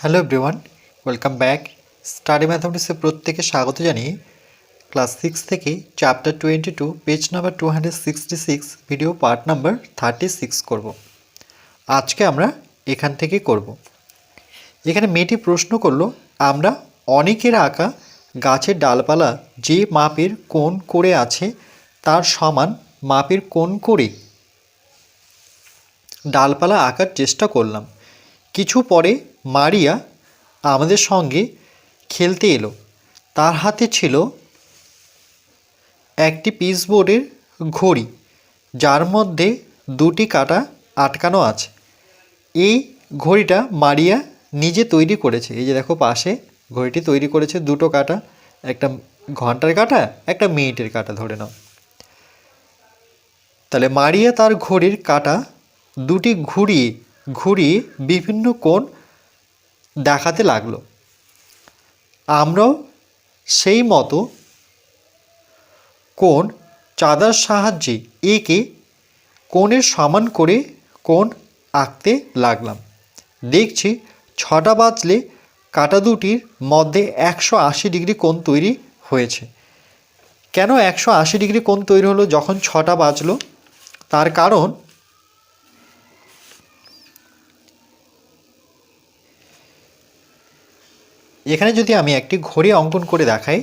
Hello everyone, welcome back. Study ম্যাথামেটিক্সে প্রত্যেকে স্বাগত জানিয়ে ক্লাস সিক্স থেকে chapter twenty two, page number two hundred sixty six, video part number thirty six করব। আজকে আমরা এখান থেকে করব। এখানে মেয়েটি প্রশ্ন করল, আমরা অনেকের আঁকা গাছের ডালপালা যে মাপের কোণ করে আছে, তার সমান মাপের কোণ করে? ডালপালা আঁকার চেষ্টা করলাম। কিছু পরে মারিয়া আমাদের সঙ্গে খেলতে এলো। তার হাতে ছিল একটি পিসবোর্ডের ঘড়ি, যার মধ্যে দুটি কাঁটা আটকানো আছে। এই ঘড়িটা মারিয়া নিজে তৈরি করেছে। এই যে দেখো পাশে ঘড়িটি তৈরি করেছে দুটো কাঁটা, একটা ঘণ্টার কাটা, একটা মিনিটের কাঁটা, ধরে নাও। তাহলে মারিয়া তার ঘড়ির কাঁটা দুটি ঘুরিয়ে ঘুরিয়ে বিভিন্ন কোণ দেখাতে লাগল। আমরাও সেই মতো কোন চাঁদার সাহায্যে একে কোণের সমান করে কোণ আঁকতে লাগলাম। দেখছি ছটা বাজলে কাটা দুটির মধ্যে একশো আশি ডিগ্রি কোণ তৈরি হয়েছে। কেন একশো আশি ডিগ্রি কোণ তৈরি হলো যখন ছটা বাজলো? তার কারণ এখানে যদি আমি একটি ঘড়ি অঙ্কন করে দেখাই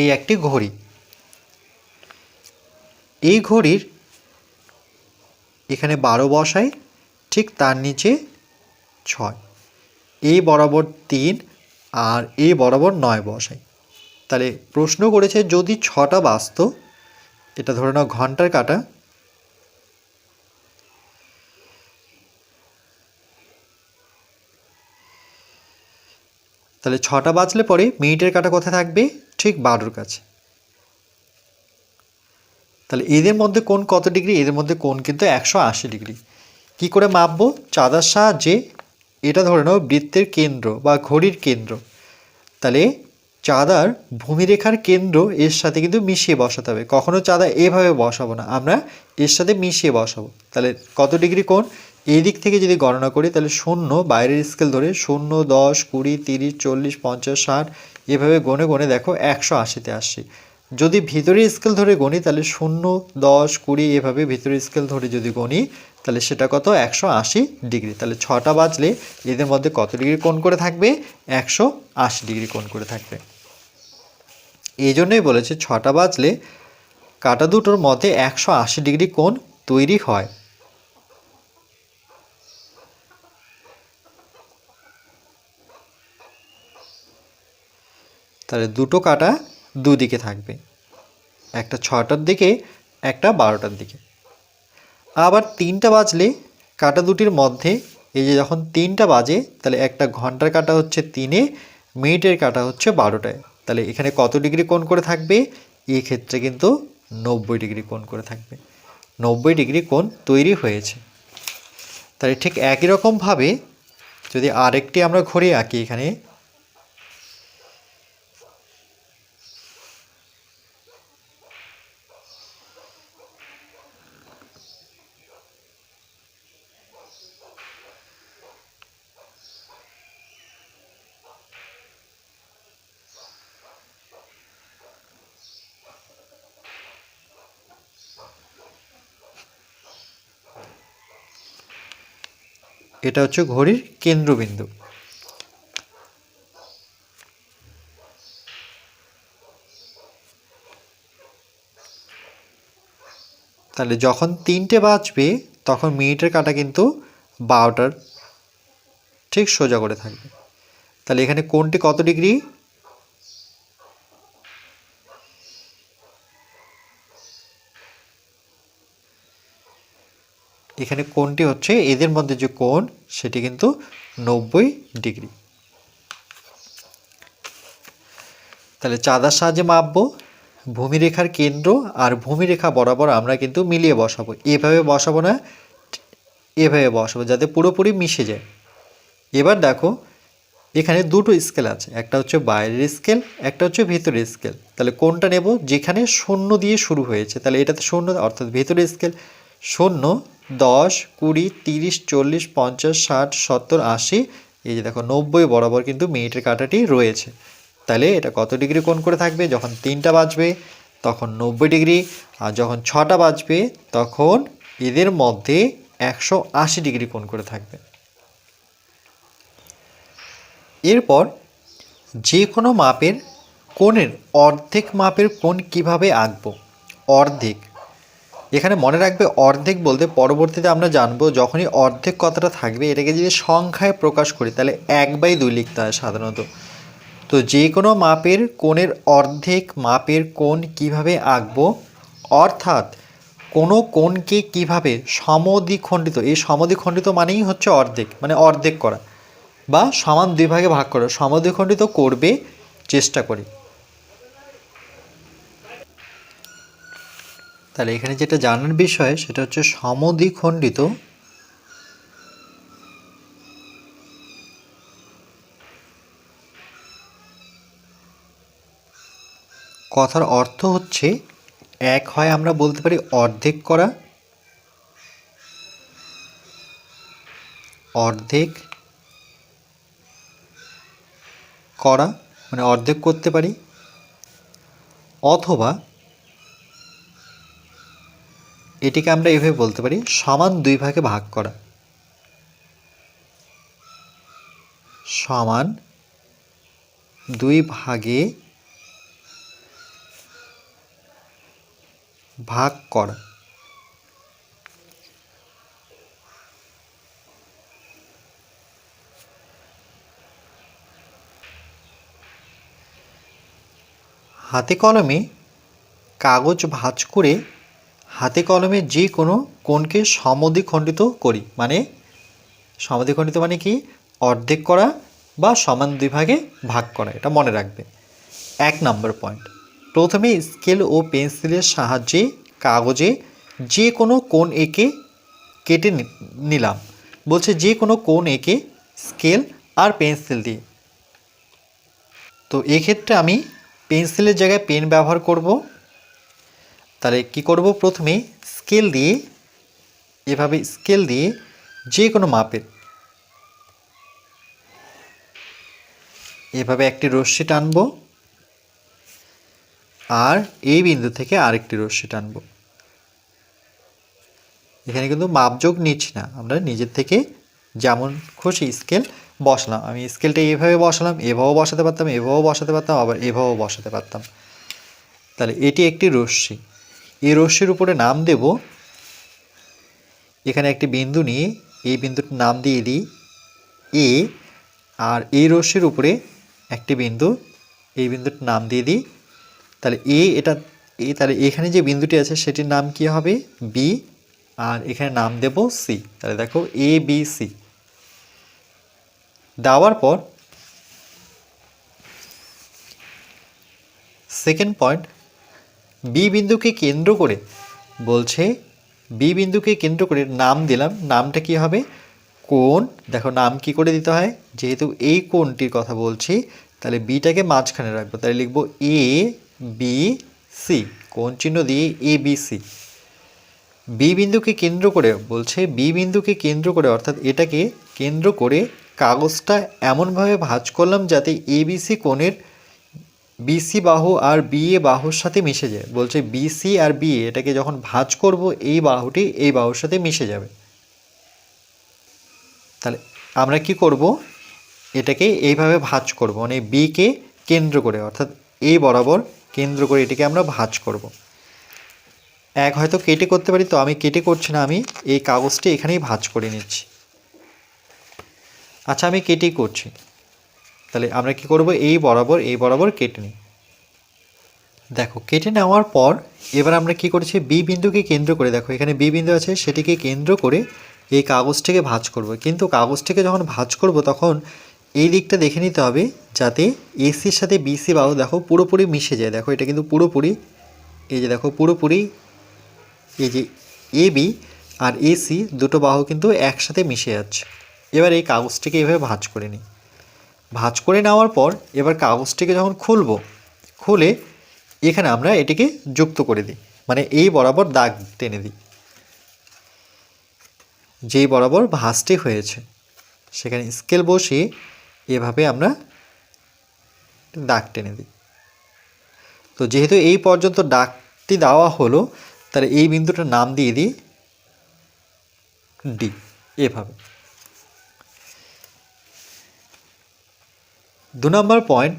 এই একটি ঘড়ি। এই ঘড়ির এখানে বারো বসাই, ঠিক তার নিচে ছয়। এই বরাবর তিন আর এই বরাবর নয় বসাই। তাহলে প্রশ্ন করেছে যদি ছটা বাস্ত এটা ধরে নাও ঘণ্টার কাটা। তাহলে ছটা বাজলে পরে মিনিটের কাটা কোথায় থাকবে? ঠিক বারোর কাছে। তাহলে এদের মধ্যে কোন কত ডিগ্রি? এদের মধ্যে কোন কিন্তু একশো আশি ডিগ্রি। কী করে মাপবো? চাঁদার সাহায্যে এটা ধরে নাও বৃত্তের কেন্দ্র বা ঘড়ির কেন্দ্র। তাহলে চাঁদার ভূমিরেখার কেন্দ্র এর সাথে কিন্তু মিশিয়ে বসাতে হবে। কখনও চাঁদা এভাবে বসাবো না। আমরা এর সাথে মিশিয়ে বসাবো। তাহলে কত ডিগ্রি কোণ? এই দিক থেকে যদি গণনা করি, তাহলে শূন্য, বাইরের স্কেল ধরে শূন্য, দশ, কুড়ি, তিরিশ, চল্লিশ, পঞ্চাশ, ষাট, এভাবে গণে গণে দেখো একশো আশিতে আসছি। যদি ভিতরের স্কেল ধরে গণি, তাহলে শূন্য, দশ, কুড়ি, এভাবে ভিতরের স্কেল ধরে যদি গণি, তাহলে সেটা কত? একশো আশি ডিগ্রি। তাহলে ছটা বাজলে এদের মধ্যে কত ডিগ্রি কোণ করে থাকবে? একশো আশি ডিগ্রি কোণ করে থাকবে। এই জন্যই বলেছে ছটা বাজলে কাটা দুটোর মধ্যে একশো আশি ডিগ্রি কোণ তৈরি হয়। তাহলে দুটো কাটা দুদিকে থাকবে। একটা ছটার দিকে, একটা বারোটার দিকে। আবার তিনটা বাজলে কাটা দুটির মধ্যে, এই যে যখন তিনটা বাজে, তাহলে একটা ঘণ্টার কাটা হচ্ছে তিনে, মিনিটের কাটা হচ্ছে বারোটায়। তাহলে এখানে কত ডিগ্রি কোণ করে থাকবে? এই ক্ষেত্রে কিন্তু নব্বই ডিগ্রি কোণ করে থাকবে। নব্বই ডিগ্রি কোণ তৈরি হয়েছে। তাহলে ঠিক একই রকমভাবে যদি আরেকটি আমরা ঘড়ি আঁকি এখানে এটা হচ্ছে ঘড়ির কেন্দ্রবিন্দু। তাহলে যখন তিনটে বাঁচবে তখন মিনিটের কাটা কিন্তু বারোটার ঠিক সোজা করে থাকবে। তাহলে এখানে কোনটি কত ডিগ্রি? এখানে কোণটি হচ্ছে এদের মধ্যে যে কোণ, সেটি কিন্তু নব্বই ডিগ্রি। তাহলে চাঁদার সাহায্যে মাপবো, ভূমিরেখার কেন্দ্র আর ভূমিরেখা বরাবর আমরা কিন্তু মিলিয়ে বসাবো। এভাবে বসাবো না, এভাবে বসাবো, যাতে পুরোপুরি মিশে যায়। এবার দেখো, এখানে দুটো স্কেল আছে, একটা হচ্ছে বাইরের স্কেল, একটা হচ্ছে ভেতরের স্কেল। তাহলে কোনটা নেব যেখানে শূন্য দিয়ে শুরু হয়েছে। তাহলে এটাতে শূন্য, অর্থাৎ ভেতরের স্কেল শূন্য দশ, কুড়ি, তিরিশ, চল্লিশ, পঞ্চাশ, ষাট, সত্তর, আশি, এই যে দেখো নব্বই বরাবর কিন্তু মিনিটের কাঁটাটি রয়েছে। তাহলে এটা কত ডিগ্রি কোণ করে থাকবে? যখন তিনটা বাজবে, তখন নব্বই ডিগ্রি। আর যখন ছটা বাজবে, তখন এদের মধ্যে একশো আশি ডিগ্রি কোণ করে থাকবে। এরপর যে কোনো মাপের কোণের অর্ধেক মাপের কোণ কীভাবে আঁকবো? অর্ধেক। এখানে মনে রাখবে অর্ধেক বলতে পরবর্তীতে আমরা জানব যখনই অর্ধেক কথাটা থাকবে এটাকে যদি সংখ্যায় প্রকাশ করি, তাহলে এক বাই দুই লিখতে হয় সাধারণত। তো যে কোনো মাপের কোণের অর্ধেক মাপের কোণ কীভাবে আঁকবো? অর্থাৎ কোনো কোণকে কীভাবে সমদ্বিখণ্ডিত, এই সমদ্বিখণ্ডিত মানেই হচ্ছে অর্ধেক মানে অর্ধেক করা, বা সমান দুই ভাগে ভাগ করা। সমদ্বিখণ্ডিত করবে, চেষ্টা করি। তাহলে এখানে যেটা জানার বিষয়, সেটা হচ্ছে সমদ্বিখণ্ডিত কথার অর্থ হচ্ছে, এক হয় আমরা বলতে পারি অর্ধেক করা অর্ধেক করা মানে অর্ধেক করতে পারি, অথবা এটিকে আমরা এভাবে বলতে পারি সমান দুই ভাগে ভাগ করা। সমান দুই ভাগে ভাগ করা। হাতে কলমে কাগজ ভাঁজ করে হাতে কলমে যে কোনো কোণকে সমদ্বিখণ্ডিত করি মানে সমদ্বিখণ্ডিত মানে কি? অর্ধেক করা বা সমান দুই ভাগে ভাগ করা, এটা মনে রাখবে। এক নম্বর পয়েন্ট প্রথমে স্কেল ও পেন্সিলের সাহায্যে, কাগজে যে কোনো কোণ এঁকে কেটে নিলাম। বলছে যে কোনো কোণ এঁকে স্কেল আর পেন্সিল দিয়ে। তো এক্ষেত্রে আমি পেন্সিলের জায়গায় পেন ব্যবহার করব। তাহলে কি করব? প্রথমে স্কেল দিয়ে, এভাবে স্কেল দিয়ে যে কোনো মাপের এভাবে একটি রশ্মি টানব আর এই বিন্দু থেকে আরেকটি রশ্মি টানব। এখানে কিন্তু মাপযোগ নিচ্ছি না। আমরা নিজের থেকে যেমন খুশি স্কেল বসালাম। আমি স্কেলটা এভাবে বসালাম, এভাবেও বসাতে পারতাম, এভাবেও বসাতে পারতাম, আবার এভাবেও বসাতে পারতাম। তাহলে এটি একটি রশ্মি। এই রশ্মির উপরে নাম দেব। এখানে একটি বিন্দু নিয়ে এই বিন্দুটির নাম দিয়ে দিই এ। আর এই রশ্মির উপরে একটি বিন্দু। এই বিন্দুটির নাম দিয়ে দিই। তাহলে এ এটা এ তাহলে এখানে যে বিন্দুটি আছে সেটির নাম কি হবে? বি। আর এখানে নাম দেব সি। তাহলে দেখো এ, বি, সি। দেওয়ার পর সেকেন্ড পয়েন্ট বি বিন্দুকে কেন্দ্র করে বলছে, বি বিন্দুকে কেন্দ্র করে নাম দিলাম। নামটা কি হবে? কোণ। দেখো, নাম কি করে দিতে হয়? যেহেতু এই কোণটির কথা বলছি, তাহলে বিটাকে মাঝখানে রাখব। তাহলে লিখব এ, বি, সি। কোণ চিহ্ন দিয়ে এ, বি, সি। বি বিন্দুকে কেন্দ্র করে বলছে, বি বিন্দুকে কেন্দ্র করে, অর্থাৎ এটাকে কেন্দ্র করে কাগজটা এমনভাবে ভাঁজ করলাম যাতে এবিসি কোণের বিসি বাহু আর বিএ বাহুর সাথে মিশে যায়। বলছে বিসি আর বিএ এটাকে যখন ভাঁজ করব, এই বাহুটি এই বাহুর সাথে মিশে যাবে। তাহলে আমরা কি করব? এটাকে এইভাবে ভাঁজ করব মানে বিকে কেন্দ্র করে, অর্থাৎ এই বরাবর কেন্দ্র করে এটাকে আমরা ভাঁজ করব। এক হয়তো কেটে করতে পারি, তো আমি কেটে করছি না, আমি এই কাগজটি এখানেই ভাঁজ করে নিচ্ছি। আচ্ছা আমি কেটেই করছি। তাহলে আমরা কি করব? এই বরাবর এই বরাবর কেটে নিই। দেখো, কেটে নেওয়ার পর এবার আমরা কি করেছি? বি বিন্দুকে কেন্দ্র করে, দেখো এখানে বি বিন্দু আছে, সেটিকে কেন্দ্র করে এই কাগজটিকে ভাঁজ করব। কিন্তু কাগজটিকে যখন ভাঁজ করব, তখন এই দিকটা দেখে নিতে হবে যাতে এসির সাথে বিসি বাহু দেখো পুরোপুরি মিশে যায়। দেখো এটা কিন্তু পুরোপুরি, এই যে দেখো পুরোপুরি, এই যে এ বি আর এসি দুটো বাহু কিন্তু একসাথে মিশে যাচ্ছে। এবার এই কাগজটিকে এভাবে ভাঁজ করে নিই। ভাঁজ করে নেওয়ার পর এবার কাগজটিকে যখন খুলব, খুলে এখানে আমরা এটিকে যুক্ত করে দিই মানে এই বরাবর দাগ টেনে দিই। যেই বরাবর ভাঁজটি হয়েছে, সেখানে স্কেল বসিয়ে এভাবে আমরা দাগ টেনে দিই। তো যেহেতু এই পর্যন্ত দাগটি দেওয়া হলো, তাহলে এই বিন্দুটার নাম দিয়ে দিই ডি এভাবে। দু নম্বর পয়েন্ট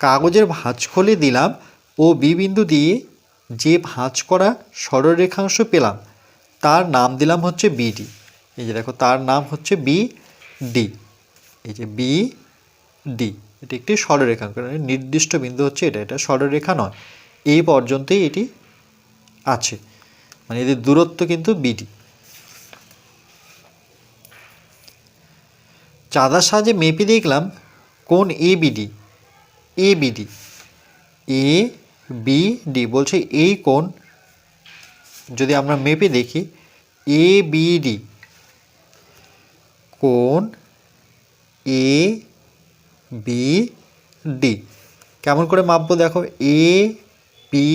কাগজের ভাঁজ খুলে দিলাম ও বি বিন্দু দিয়ে যে ভাঁজ করা সরলরেখাংশ পেলাম, তার নাম দিলাম হচ্ছে বিডি এই যে দেখো, তার নাম হচ্ছে বি ডি এই যে বি ডি এটি একটি সরলরেখাংশ মানে নির্দিষ্ট বিন্দু হচ্ছে এটা এটা সরলরেখা নয়। এই পর্যন্তই এটি আছে মানে এদের দূরত্ব কিন্তু বিডি চাঁদার সাহায্যে মেপে দেখলাম কোন A B D A B D বলছে এই কোণ। যদি আমরা মেপে দেখি এ বিডি কোণ এ বি ডি কেমন করে মাপবো দেখো? এ বি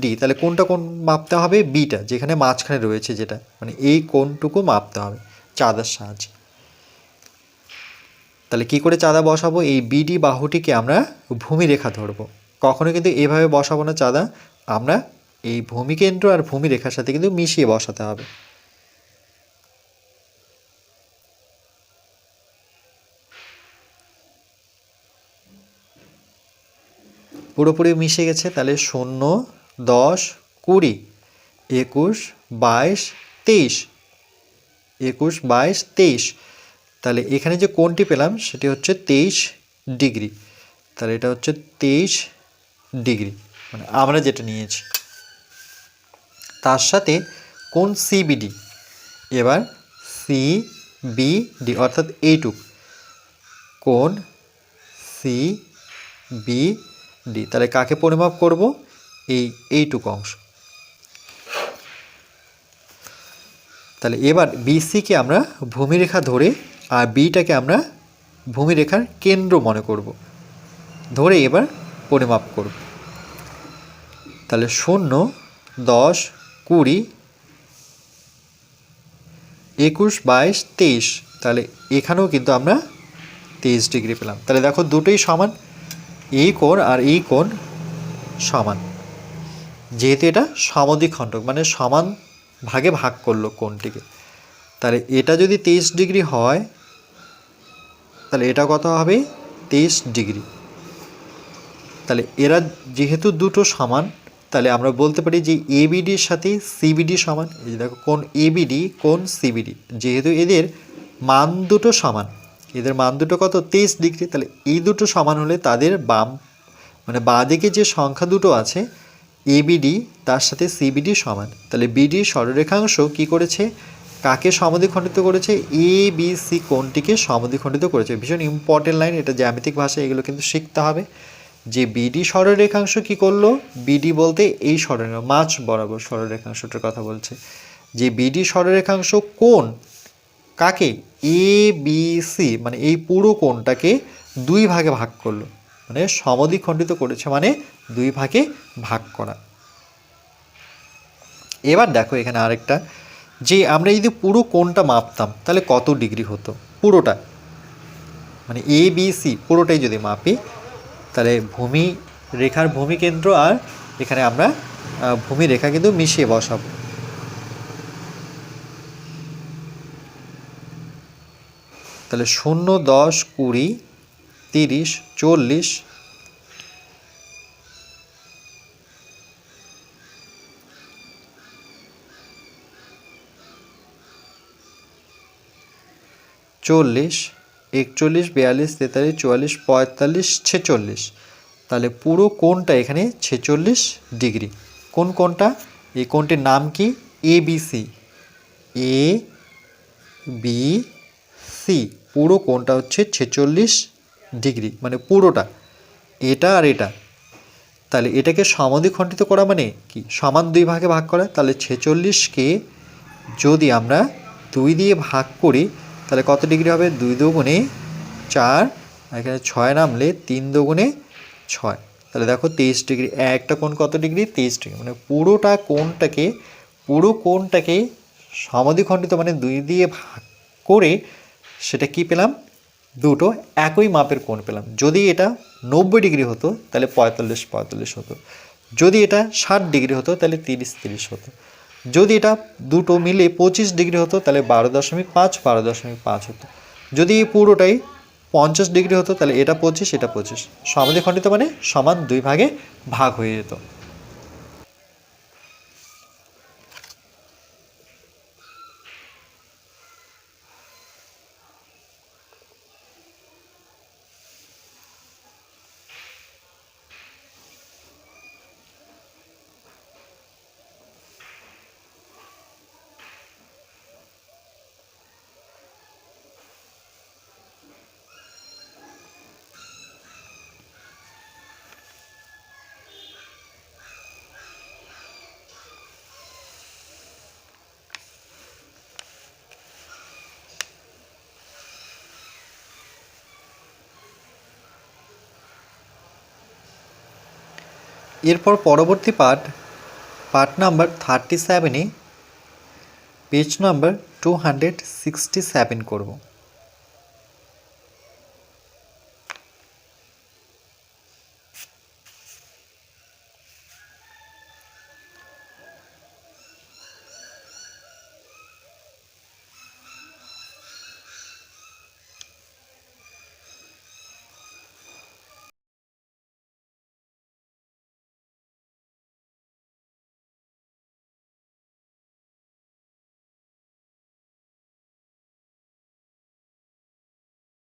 ডি তাহলে কোনটা কোন মাপতে হবে? বিটা যেখানে মাঝখানে রয়েছে যেটা। মানে এই কোনটুকু মাপতে হবে, চাঁদার সাহায্যে। তাহলে কি করে চাঁদা বসাবো? এই বিডি বাহুটিকে আমরা ভূমিরেখা ধরবো। কখনো কিন্তু এভাবে বসাবো না চাঁদা। আমরা এই ভূমিকেন্দ্র আর ভূমিরেখার সাথে কিন্তু মিশিয়ে বসাতে হবে। পুরোপুরি মিশে গেছে। তাহলে শূন্য, দশ, কুড়ি, একুশ, বাইশ, তেইশ, একুশ, বাইশ, তেইশ। তাহলে এখানে যে কোণটি পেলাম, সেটি হচ্ছে তেইশ ডিগ্রি। তাহলে এটা হচ্ছে তেইশ ডিগ্রি। মানে আমরা যেটা নিয়েছি। তার সাথে কোন সিবিডি এবার সি বি ডি অর্থাৎ এইটুক। কোন সি বি ডি তাহলে কাকে পরিমাপ করব? এই এইটুক অংশ। তাহলে এবার বিসিকে আমরা ভূমিরেখা ধরে আর বিটাকে আমরা ভূমিরেখার কেন্দ্র মনে করব। ধরে এবার পরিমাপ করব। তাহলে শূন্য, দশ, কুড়ি, একুশ, বাইশ, তেইশ। তাহলে এখানেও কিন্তু আমরা তেইশ ডিগ্রি পেলাম। তাহলে দেখো দুটোই সমান, এই কোণ আর এই কোণ সমান। যেহেতু এটা সমদ্বিখণ্ডক মানে সমান ভাগে ভাগ করল কোণটিকে। তাহলে এটা যদি তেইশ ডিগ্রি হয় তাহলে এটা কত হবে? তেইশ ডিগ্রি। তাহলে এরা যেহেতু দুটো সমান, তাহলে আমরা বলতে পারি যে এবিডির সাথে সিবিডি সমান। এই দেখো, কোন এবিডি কোন সিবিডি যেহেতু এদের মান দুটো সমান, এদের মান দুটো কত? তেইশ ডিগ্রি। তাহলে এই দুটো সমান হলে তাদের বাম মানে বাঁ দিকে যে সংখ্যা দুটো আছে এবিডি তার সাথে সিবিডি সমান। তাহলে বিডি সরলরেখাংশ কি করেছে? কাকে সমদ্বিখণ্ডিত করেছে? এ বি সি কোনটিকে সমদ্বিখণ্ডিত করেছে? ভীষণ ইম্পর্টেন্ট লাইন এটা জ্যামিতিক ভাষায় এগুলো কিন্তু শিখতে হবে। যে বিডি সরলরেখাংশ কি করল? বিডি বলতে এই সরলরেখা মাছ বরাবর সরলরেখাংশটার কথা বলছে। যে বিডি সরলরেখাংশ কোন? কাকে? এ বি সি মানে এই পুরো কোণটাকে দুই ভাগে ভাগ করল। মানে সমদ্বিখণ্ডিত করেছে মানে দুই ভাগে ভাগ করা। এবার দেখো এখানে আরেকটা। যে আমরা যদি পুরো কোণটা মাপতাম, তাহলে কত ডিগ্রি হতো? পুরোটা। মানে এ বি সি পুরোটাই যদি মাপি, তাহলে ভূমি, রেখার ভূমি কেন্দ্র আর এখানে আমরা ভূমি রেখা কিন্তু মিশিয়ে বসাবো। তাহলে শূন্য, দশ, কুড়ি, তিরিশ, চল্লিশ চল্লিশ, একচল্লিশ, বিয়াল্লিশ, তেতাল্লিশ, চুয়াল্লিশ, পঁয়তাল্লিশ, ছেচল্লিশ। তাহলে পুরো কোণটা এখানে ছেচল্লিশ ডিগ্রি। কোন কোণটা? এই কোণটির নাম কি? A B C A B C পুরো কোণটা হচ্ছে ছেচল্লিশ ডিগ্রি মানে পুরোটা। এটা আর এটা। তাহলে এটাকে সমদ্বিখণ্ডিত করা মানে কি? সমান দুই ভাগে ভাগ করা। তাহলে ছেচল্লিশকে যদি আমরা দুই দিয়ে ভাগ করি তাহলে কত ডিগ্রি হবে? দুই দুগুণে চার এখানে ছয় নামলে তিন দুগুণে ছয়। তাহলে দেখো তেইশ ডিগ্রি, একটা কোণ কত ডিগ্রি? তেইশ ডিগ্রি। মানে পুরোটা কোণটাকে, পুরো কোণটাকে সমদ্বিখণ্ডিত মানে দুই দিয়ে ভাগ করে সেটা কি পেলাম? দুটো একই মাপের কোণ পেলাম। যদি এটা নব্বই ডিগ্রি হতো, তাহলে পঁয়তাল্লিশ পঁয়তাল্লিশ হতো। যদি এটা ষাট ডিগ্রি হতো, তাহলে তিরিশ তিরিশ হতো। যদি এটা দুটো মিলে পঁচিশ ডিগ্রি হতো, তাহলে বারো দশমিক পাঁচ, বারো দশমিক পাঁচ হতো। যদি পুরোটাই পঞ্চাশ ডিগ্রি হতো, তাহলে এটা পঁচিশ এটা পঁচিশ। সমাধিখণ্ডিত মানে সমান দুই ভাগে ভাগ হয়ে যেত। এরপর পরবর্তী পার্ট পার্ট নাম্বার থার্টি সেভেনে page number two hundred sixty seven করব।